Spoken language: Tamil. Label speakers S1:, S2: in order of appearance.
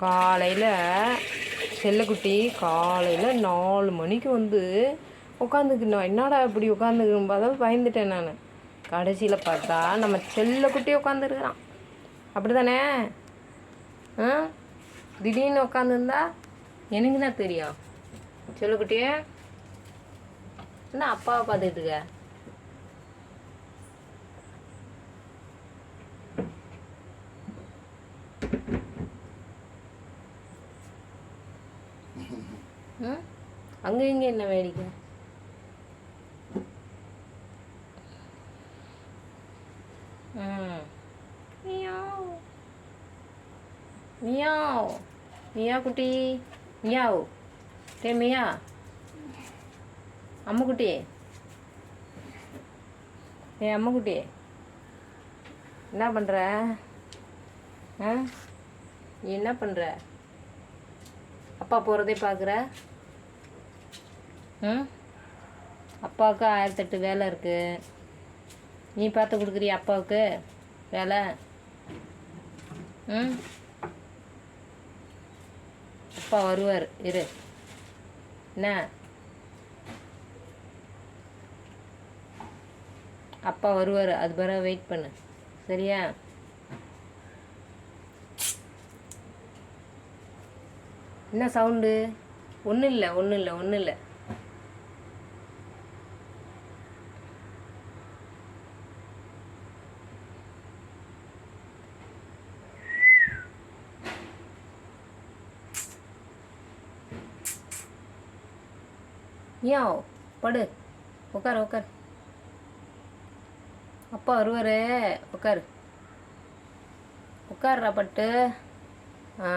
S1: காலையில் செல்லக்குட்டி காலையில் நாலு மணிக்கு வந்து உட்காந்துக்கணும் என்னடா இப்படி உட்காந்துக்கணும் பார்த்தா பயந்துட்டேன் நான். கடைசியில் பார்த்தா நம்ம செல்லக்குட்டி உட்காந்துருக்குறான் அப்படி தானே ஆ? திடீர்னு உட்காந்துருந்தா எனக்கு தான் தெரியும்? செல்லக்குட்டியே என்ன அப்பாவை பார்த்துட்டு அங்கே இங்கே என்ன வேடிக்கை? Meow meow. மியா குட்டி. மியாவ். டே மியா. அம்முக்குட்டி ஏ அம்முக்குட்டி என்ன பண்ணுற ஆ? நீ என்ன பண்ணுற அப்பா போகிறதே பார்க்குற? ம் அப்பாவுக்கு ஆயிரத்தெட்டு வேலை இருக்குது நீ பார்த்து கொடுக்குறியா அப்பாவுக்கு வேலை? ம்? அப்பா வருவார். இரு. என்ன? அப்பா வருவார். அது பிறகு வெயிட் பண்ணு. சரியா? என்ன சவுண்டு ஒன்றும் இல்லை ஒன்றும் இல்லை ஒன்றும் இல்லை மியாவ் படு. உட்கார் உட்கார் அப்பா வருவார் உட்காரு உட்கார்றா பட்டு. ஆ.